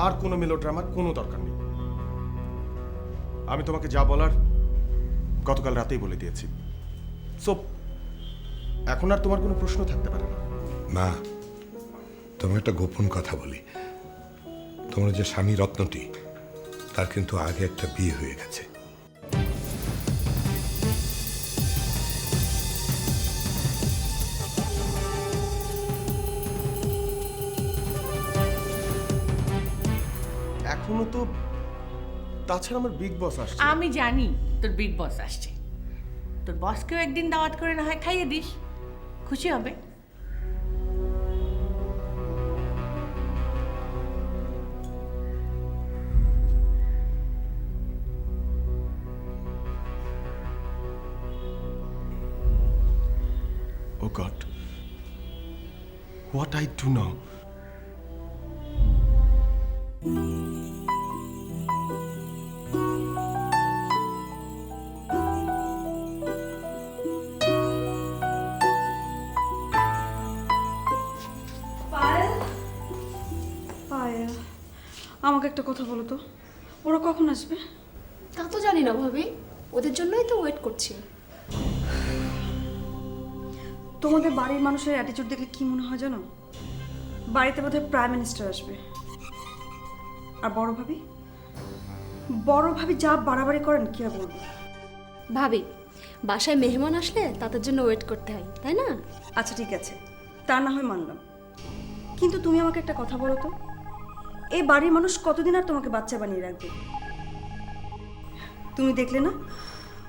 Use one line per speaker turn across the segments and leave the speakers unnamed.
আর কোনো মেলোড্রামার কোনো দরকার নেই। আমি তোমাকে যা বলার গতকাল রাতেই বলে দিয়েছি। সো এখন আর তোমার কোনো প্রশ্ন থাকতে পারে না।
মা তোমার একটা গোপন কথা বলি। তোমার যে স্বামী রত্নটি, তার কিন্তু আগে একটা বিয়ে হয়ে গেছে।
এখনও তো তাছাড়া আমার বিগ বস আসছে।
আমি জানি তোর বিগ বস আসছে। তোর বসকেও একদিন দাওয়াত করে না হয়, খাইয়ে দিস। খুশি হবে।
আমাকে একটা কথা বলো তো। ওরা কখন আসবে?
তা তো জানি না ভাবি। ওদের জন্যই তো ওয়েট করছি।
তোমাদের বাড়ির মানুষের অ্যাটিটিউড দেখলে কি মনে হয় জানো? বাড়িতে বোধহয় প্রাইম মিনিস্টার আসবে। আর বড় ভাবি? বড় ভাবি যা বাড়াবাড়ি করেন কি আর বলব?
ভাবি বাসায় মেহমান আসলে তাদের জন্য ওয়েট করতে হয় তাই না?
আচ্ছা ঠিক আছে। তা না হয় মানলাম। কিন্তু তুমি আমাকে একটা কথা বলো তো। এই বাড়ির মানুষ কতদিন আর তোমাকে বাচ্চা বানিয়ে রাখবে? তুমি দেখলে না?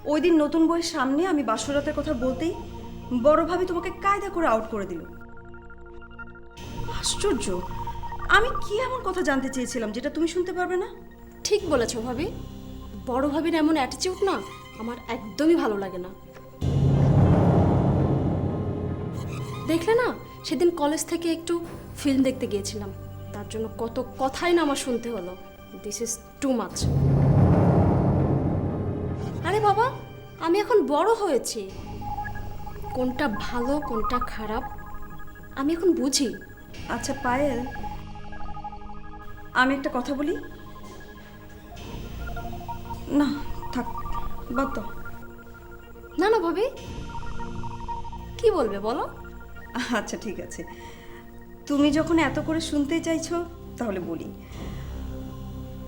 ওই দিন নতুন বইয়ের সামনে আমি বাসরাতের কথা বলতেই বড় ভাবি তোমাকে কায়দা করে আউট করে দিল। আশ্চর্য! আমি কি এমন কথা জানতে চেয়েছিলাম যেটা তুমি শুনতে পারবে না?
ঠিক বলেছ ভাবি। বড় ভাবির এমন অ্যাটিটিউড না আমার একদমই ভালো লাগে না। দেখলে না? সেদিন কলেজ থেকে একটু ফিল্ম দেখতে গিয়েছিলাম। তার জন্য কত কথাই না আমার শুনতে হলো। দিস ইজ টু মাচ আরে বাবা আমি এখন বড় হয়েছি। কোনটা ভালো কোনটা খারাপ আমি এখন বুঝি।
আচ্ছা পায়েল আমি একটা কথা বলি? না থাক বাদ দাও।
না না ভাবি। কি বলবে বলো।
আচ্ছা ঠিক আছে। তুমি যখন এত করে শুনতে চাইছো, তাহলে বলি।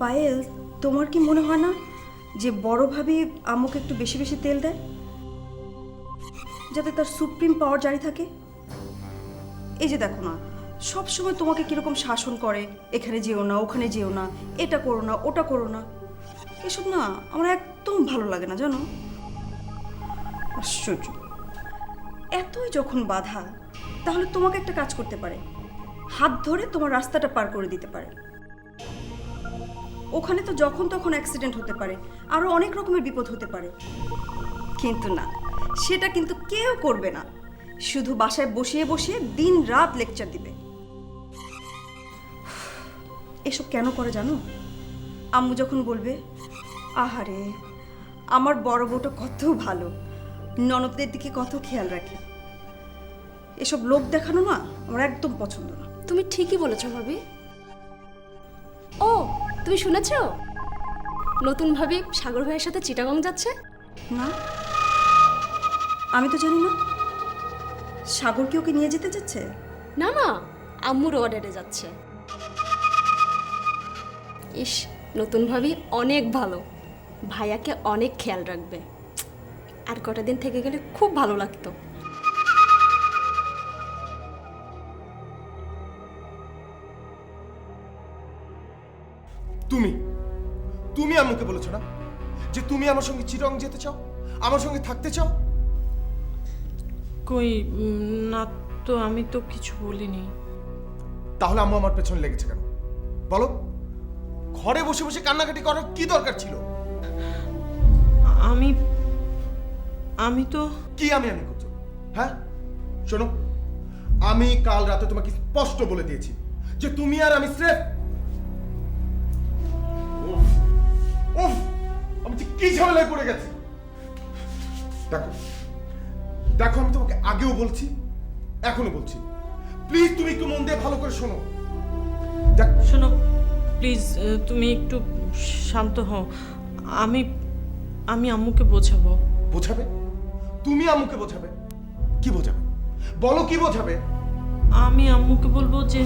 পায়েল, তোমার কি মনে হয় না যে বড় ভাবি আম্মুকে একটু বেশি বেশি তেল দেয়? যাতে তার সুপ্রিম পাওয়ার জারি থাকে? এই যে দেখো না সব সময় তোমাকে কীরকম শাসন করে, এখানে যেও না, ওখানে যেও না, এটা করো না, ওটা করো না। এসব না আমার একদম ভালো লাগে না, জানো? আশ্চর্য। এতই যখন বাধা, তাহলে তোমাকে একটা কাজ করতে পারে। হাত ধরে তোমার রাস্তাটা পার করে দিতে পারে। ওখানে তো যখন তখন অ্যাক্সিডেন্ট হতে পারে আরও অনেক রকমের বিপদ হতে পারে। কিন্তু না, সেটা কিন্তু কেউ করবে না। শুধু বাসায় বসিয়ে বসিয়ে দিন রাত লেকচার দিবে। এসব কেন করে জানো? আম্মু যখন বলবে, আহারে, আমার বড় বউটা কত ভালো। ননদদের দিকে কত খেয়াল রাখে। এসব লোক দেখানো না, আমার একদম পছন্দ না।
তুমি ঠিকই বলেছ ভাবি। ও তুমি শুনেছো? নতুন ভাবি সাগর ভাইয়ের সাথে চিটাগং যাচ্ছে?
না আমি তো জানি না। সাগর কি ওকে নিয়ে যেতে চাচ্ছে
না না আম্মুর অর্ডারে যাচ্ছে। ইস নতুন ভাবি অনেক ভালো। ভাইয়াকে অনেক খেয়াল রাখবে। আর কটা দিন থেকে গেলে খুব ভালো লাগতো।
তুমি। তুমি আমাকে বলেছ না যে তুমি আমার সঙ্গে চিরং যেতে চাও? আমার সঙ্গে থাকতে চাও?
কই না তো আমি তো কিছু বলিনি।
তাহলে আম্মু আমার পেছনে লেগেছে কেন? বলো ঘরে বসে বসে কান্নাকাটি করার কি দরকার ছিল?
আমি আমি তো
কি আমি আমি করছ? হ্যাঁ? শোনো আমি কাল রাতে তোমাকে স্পষ্ট বলে দিয়েছি যে তুমি আর আমি স্রেফ উফ, আমি যে কি ঝামেলায় পড়ে গেছি? দেখো দেখো আমি তোমাকে আগেও বলছি এখনও বলছি। প্লিজ তুমি একটু মন দিয়ে ভালো করে শোনো। দেখ
শোনো প্লিজ তুমি একটু শান্ত হও। আমি আমি আম্মুকে বোঝাবো।
বোঝাবে? তুমি আম্মুকে বোঝাবে? কি বোঝাবে? বলো কি বোঝাবে?
আমি আম্মুকে বলব যে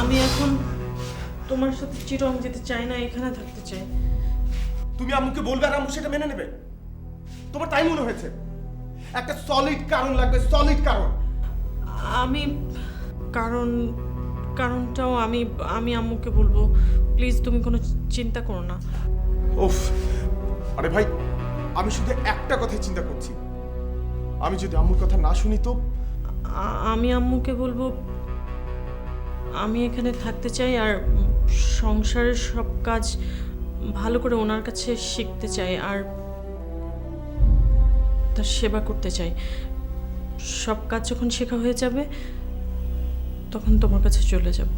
আমি এখন তোমার সাথে চিরং যেতে চাই না এখানে থাকতে চাই।
তুমি আম্মুকে বলবে আর আম্মু সেটা মেনে নেবে। তোমার তাই মনে হয়েছে? একটা সলিড কারণ লাগবে সলিড কারণ।
আমি কারণ কারণটাও আমি আমি আম্মুকে বলব। প্লিজ তুমি কোনো চিন্তা করো না।
ওফ আরে ভাই আমি শুধু একটা কথাই চিন্তা করছি। আমি যদি আম্মুর কথা না শুনি তো?
আমি আম্মুকে বলব আমি এখানে থাকতে চাই আর সংসারের সব কাজ ভালো করে ওনার কাছে শিখতে চাই আর তার সেবা করতে চাই। সব কাজ যখন শেখা হয়ে যাবে, তখন তোমার কাছে চলে যাব।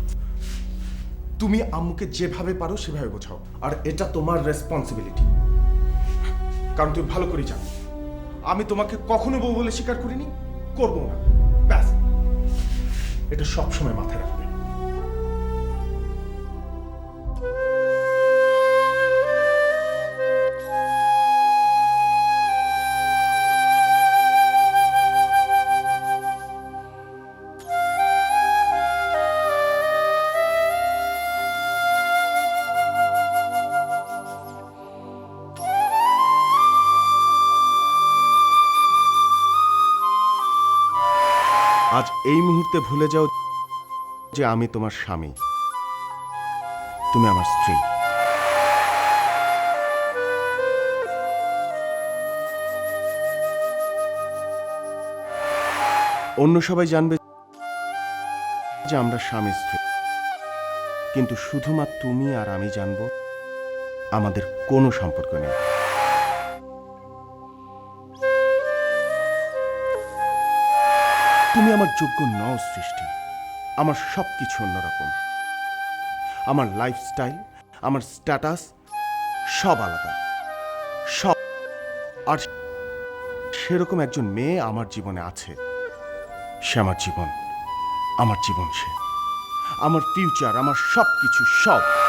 তুমি আম্মুকে যেভাবে পারো সেভাবে বোঝাও, আর এটা তোমার রেসপন্সিবিলিটি কারণ তুমি ভালো করে জানো, আমি তোমাকে কখনো বউ বলে স্বীকার করিনি, করব না। ব্যাস। এটা সব সময় মাথায় রাখবে আজ এই মুহূর্তে ভুলে যাও যে আমি তোমার স্বামী। তুমি আমার স্ত্রী। অন্য সবাই জানবে যে আমরা স্বামী, স্ত্রী। কিন্তু শুধুমাত্র তুমি আর আমি জানব, আমাদের কোনো সম্পর্ক নেই। তুমি আমার যোগ্য নও সৃষ্টি। আমার সব কিছু অন্যরকম। আমার লাইফস্টাইল আমার স্ট্যাটাস সব আলাদা। সব আর সেরকম একজন মেয়ে আমার জীবনে আছে। সে আমার জীবন আমার জীবন সে। আমার ফিউচার আমার সব কিছু সব।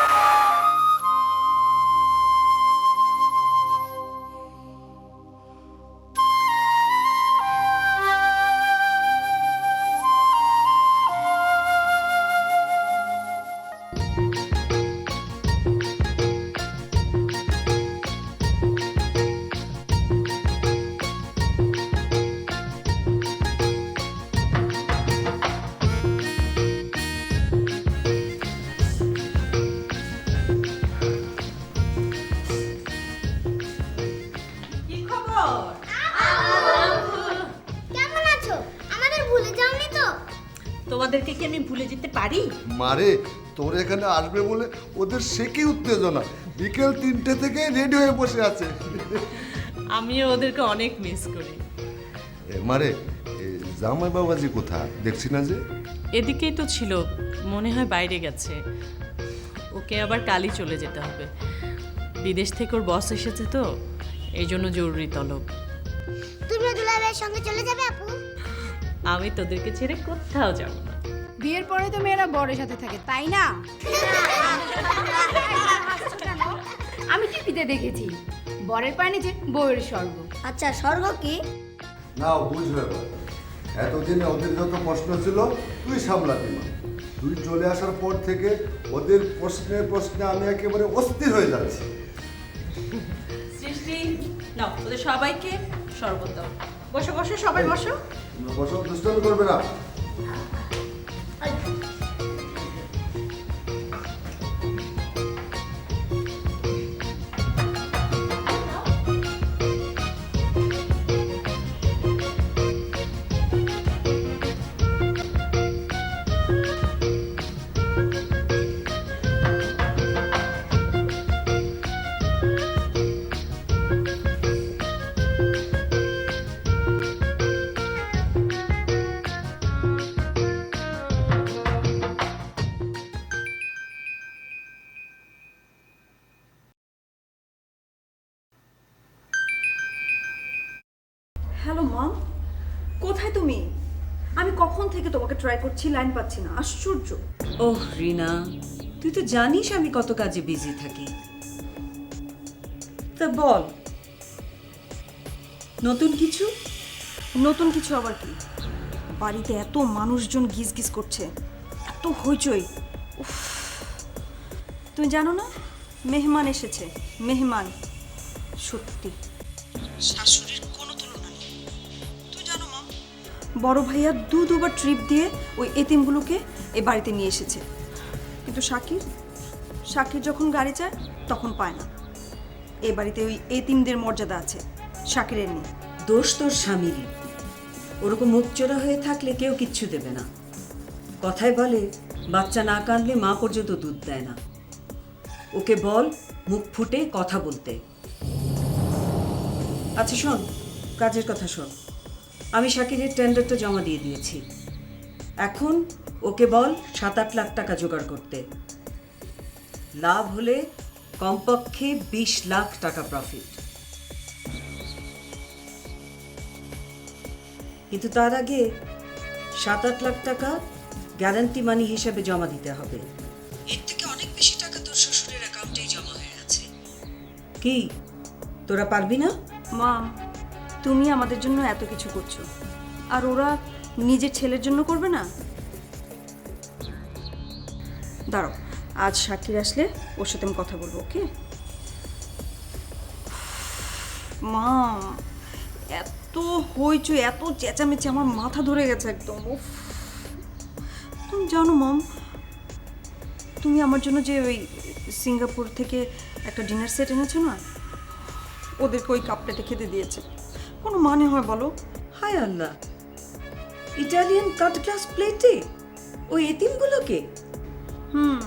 মারে তোর এখানে আসবে বলে ওদের সে কি উত্তেজনা? বিকেল তিনটে থেকে রেডি হয়ে বসে আছে।
আমিও ওদেরকে অনেক মিস করি।
এ, মারে এ, জামাই বাবাজি কোথা দেখছি না যে।
এদিকেই তো ছিল মনে হয় বাইরে গেছে। ওকে আবার কালই চলে যেতে হবে। বিদেশ থেকে ওর বস এসেছে তো এই জন্য জরুরি তলব।
তুমিও দুলাভাইয়ের সঙ্গে চলে যাবে আপু?
আমি তোদেরকে ছেড়ে কোথাও যাব না।
বিয়ের পরে তো মেয়েরা বরের সাথে থাকে তাই না? আমি টিভিতে দেখেছি বরের পায়ে নিচে বউয়ের স্বর্গ।
আচ্ছা স্বর্গ কি?
না বুঝবে এতদিনে ওদের যত প্রশ্ন ছিল তুই সামলাবি মা তুই চলে আসার পর থেকে ওদের প্রশ্নে প্রশ্নে আমি একেবারে অস্থির হয়ে যাচ্ছি।
সৃষ্টি নাও ওদের সবাইকে শরবত দাও। বসো বসো সবাই বসো।
বসব দুষ্টামি করবে না।
থেকে তোমাকে ট্রাই করছি লাইন পাচ্ছি না। আশ্চর্য।
ওহ রিনা তুই তো জানিস আমি কত কাজে বিজি থাকি। তা বল। নতুন কিছু?
নতুন কিছু আবার কি? বাড়িতে এত মানুষজন গিজ গিজ করছে এত হইচই। উফ। তুমি জানো না মেহমান এসেছে মেহমান। সত্যি। শাশুড়ির বড় ভাইয়া দু দুবার ট্রিপ দিয়ে ওই এতিমগুলোকে এ বাড়িতে নিয়ে এসেছে। কিন্তু শাকির শাকির যখন গাড়ি চায়, তখন পায় না। এ বাড়িতে ওই এতিমদের মর্যাদা আছে শাকিরের নেই।
দোষ তোর স্বামীরই ওরকম মুখ চোরা হয়ে থাকলে কেউ কিচ্ছু দেবে না। কথায় বলে, বাচ্চা না কাঁদলে মা পর্যন্ত দুধ দেয় না। ওকে বল, মুখ ফুটে কথা বলতে। আচ্ছা শোন, কাজের কথা শোন। আমি শাকিরের টেন্ডারটা জমা দিয়ে দিয়েছি। এখন ওকে বল সাত আট লাখ টাকা জোগাড় করতে। লাভ হলে কমপক্ষে বিশ লাখ টাকা প্রফিট কিন্তু তার আগে সাত আট লাখ টাকা গ্যারান্টি মানি হিসেবে জমা দিতে হবে। এর থেকে অনেক বেশি টাকা তোর শ্বশুরের অ্যাকাউন্টেই জমা হয়ে আছে কি? তোরা পারবি না?
মা তুমি আমাদের জন্য এত কিছু করছ। আর ওরা নিজের ছেলের জন্য করবে না? দাঁড়াও, আজ শাকির আসলে ওর সাথে আমি কথা বলব, ওকে? মা, এত হইচই, এত চেঁচামেচি, আমার মাথা ধরে গেছে একদম তুমি জানো, মম, তুমি আমার জন্য যে ওই সিঙ্গাপুর থেকে একটা ডিনার সেট এনেছো না, ওদেরকে ওই কাপটাতে খেতে দিয়েছে। কোনো মানে হয় বলো?
হায় আল্লাহ। ইটালিয়ান কাট গ্লাস প্লেটে ওই এতিমগুলোকে?
হুম।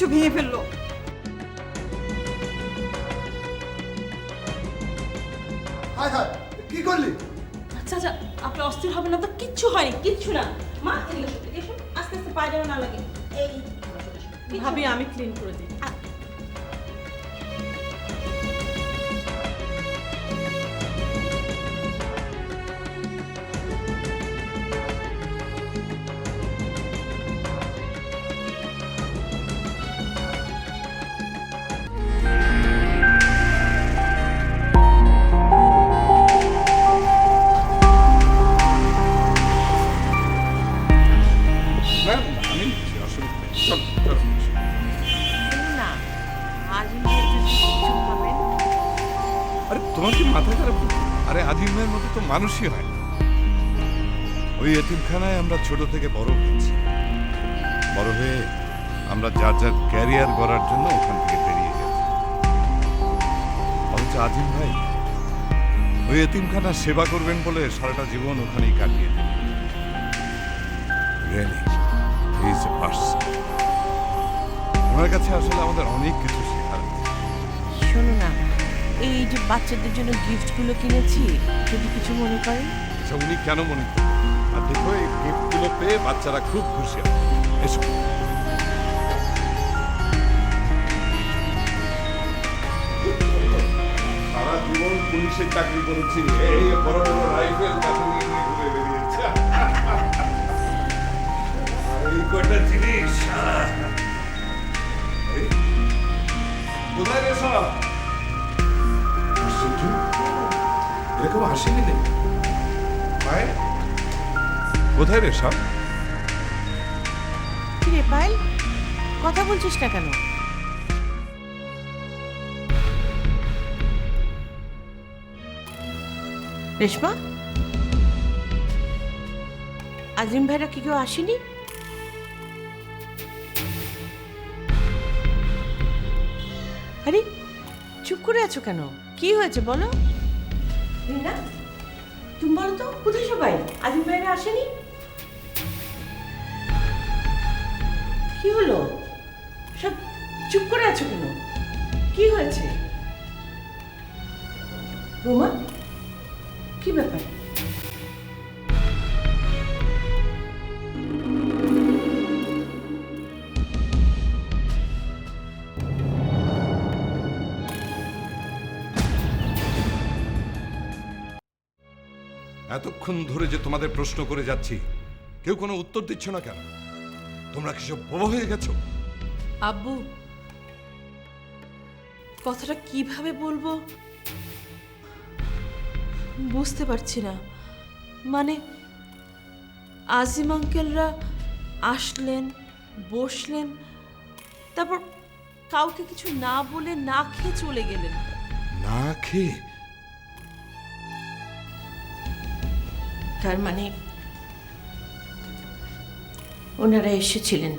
কিছু ভেঙে ফেলল।
হায় হায় কি করলি?
আচ্ছা আচ্ছা আপনি অস্থির হবেন না তো? কিচ্ছু হয়নি কিচ্ছু না। মা এসো। আস্তে আস্তে পায়ে যেন না লাগে এই ভাবি আমি ক্লিন করে দিই
আরে আজিমের মতো তো মানুষই হয় ওই এতিমখানায় আমরা ছোট থেকে বড় হয়েছি। বড় হয়ে আমরা যার যার ক্যারিয়ার গড়ার জন্য ওখান থেকে বেরিয়ে গেছি। অথচ আজিম ভাই, ওই এতিমখানার সেবা করবেন বলে সারাটা জীবন ওখানেই কাটিয়ে দিলেন। রিয়েলি এ ওনার কাছে আসলে আমাদের অনেক কিছু
এই যে বাচ্চাদের জন্য গিফটগুলো কিনেছি, যদি কিছু মনে করেন?
আচ্ছা উনি কেন মনে করবেন? আর দেখো, এই গিফটগুলো পেয়ে বাচ্চারা খুব খুশি হবে। এসো। সারা পুলিশের চাকরি করেছি। এই বড় বড় রাইফেল কাছে নিয়ে জিনিস? কোথায় রে এরকম হাসিনি নেই ভাই? কোথায় রে সব
রে পায়েল? কথা বলছিস না কেন? রেশমা? আজিম ভাইরা কি কেউ আসেনি? আরে, চুপ করে আছো কেন? কি হয়েছে বলো? রিনা, তুমি বলো তো, কোথায় সবাই? আজিম ভাইরা আসেনি? কি হলো? সব চুপ করে আছো কেন? কি হয়েছে? রোমা?
এতক্ষণ ধরে যে তোমাদের প্রশ্ন করে যাচ্ছি কেউ কোনো উত্তর দিচ্ছ না কেন? তোমরা কি সব বোবা হয়ে গেছো?
আব্বু কথাটা কীভাবে বলব? বুঝতে পারছি না। মানে আজিম আঙ্কেলরা আসলেন বসলেন তারপর কাউকে কিছু না বলে না খেয়ে চলে গেলেন।
না খেয়ে?
তার মানে ওনারা এসেছিলেন।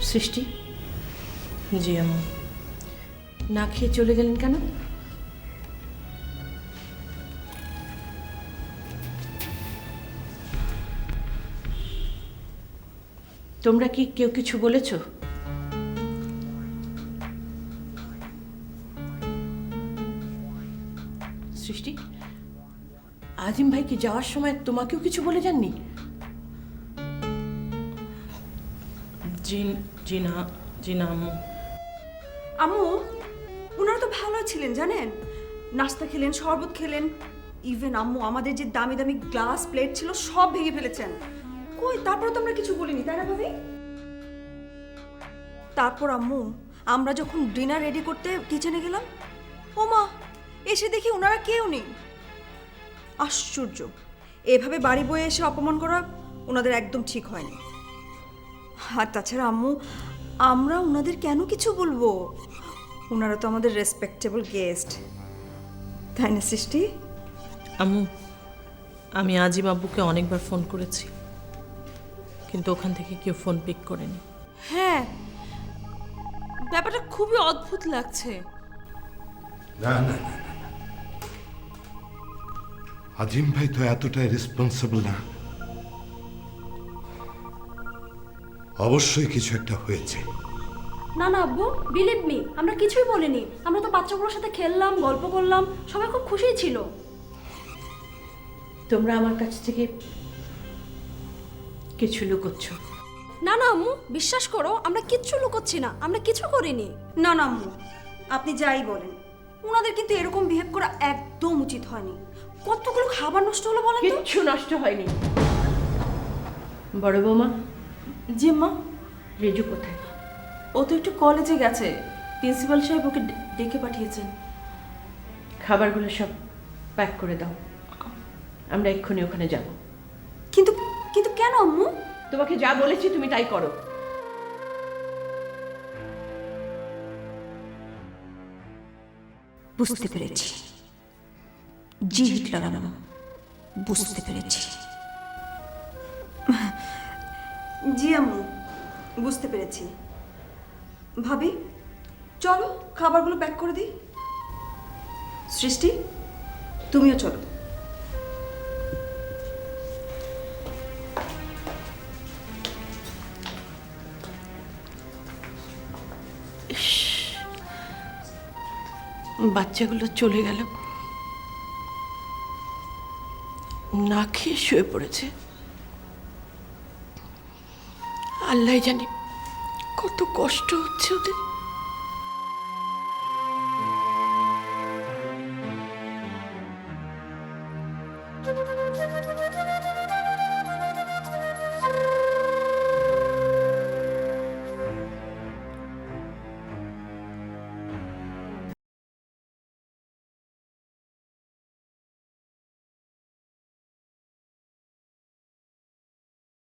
সৃষ্টি?
জি আম্মু।
না খেয়ে চলে গেলেন কেন? তোমরা কি কেউ কিছু বলেছ? আজিম ভাই কি যাওয়ার সময় তোমাকেও কিছু বলে যাননি?
জি জি না জি না আম্মু।
আম্মু ওনারা তো ভালো ছিলেন জানেন? নাস্তা খেলেন শরবত খেলেন। ইভেন আম্মু আমাদের যে দামি দামি গ্লাস প্লেট ছিল সব ভেঙে ফেলেছেন। কই তারপর তো আমরা কিছু বলিনি তাই না ভাবি? তারপর আম্মু আমরা যখন ডিনার রেডি করতে কিচেনে গেলাম ও মা এসে দেখি ওনারা কেউ নেই। আশ্চর্য। এভাবে বাড়ি বয়ে এসে অপমান করা ওনাদের একদম ঠিক হয়নি। আর তাছাড়া আম্মু আমরা ওনাদের কেন কিছু বলব? ওনারা তো আমাদের রেসপেক্টেবল গেস্ট তাই না সৃষ্টি?
আম্মু আমি আজিম আব্বুকে অনেকবার ফোন করেছি। কিন্তু ওখান থেকে কেউ ফোন পিক করেনি। হ্যাঁ ব্যাপারটা খুবই অদ্ভুত লাগছে।
না না, না। আজিম ভাই তো এতটাই রেসপন্সিবল না অবশ্যই কিছু একটা হয়েছে।
না না আব্বু বিলিভ মি আমরা কিছুই বলিনি। আমরা তো বাচ্চাগুলোর সাথে খেললাম গল্প করলাম সবাই খুব খুশিই ছিল।
তোমরা আমার কাছ থেকে কিছু লুকোচ্ছ।
না না আম্মু বিশ্বাস করো আমরা কিচ্ছু লুকোচ্ছি না আমরা কিছু করিনি।
না না আম্মু আপনি যাই বলেন। ওনাদের কিন্তু এরকম বিহেভ করা একদম উচিত হয়নি। কতগুলো খাবার নষ্ট হলো বলেন তো?
কিচ্ছু নষ্ট হয়নি। বড় বৌমা
জি মা।
রেজু কোথায়?
ও তো একটু কলেজে গেছে। প্রিন্সিপাল সাহেব ওকে ডেকে পাঠিয়েছেন।
খাবারগুলো সব প্যাক করে দাও। আমরা এক্ষুনি ওখানে যাব।
কিন্তু কিন্তু কেন আম্মু?
তোমাকে যা বলেছি তুমি তাই করো।
বুঝতে পেরেছি। জি হিটলার আম্মু বুঝতে পেরেছি। জি আম্মু বুঝতে পেরেছি। ভাবি চলো খাবারগুলো প্যাক করে দিই। সৃষ্টি তুমিও চলো।
বাচ্চাগুলো চলে গেল। না খেয়ে শুয়ে পড়েছে। আল্লাহ জানি কত কষ্ট হচ্ছে ওদের।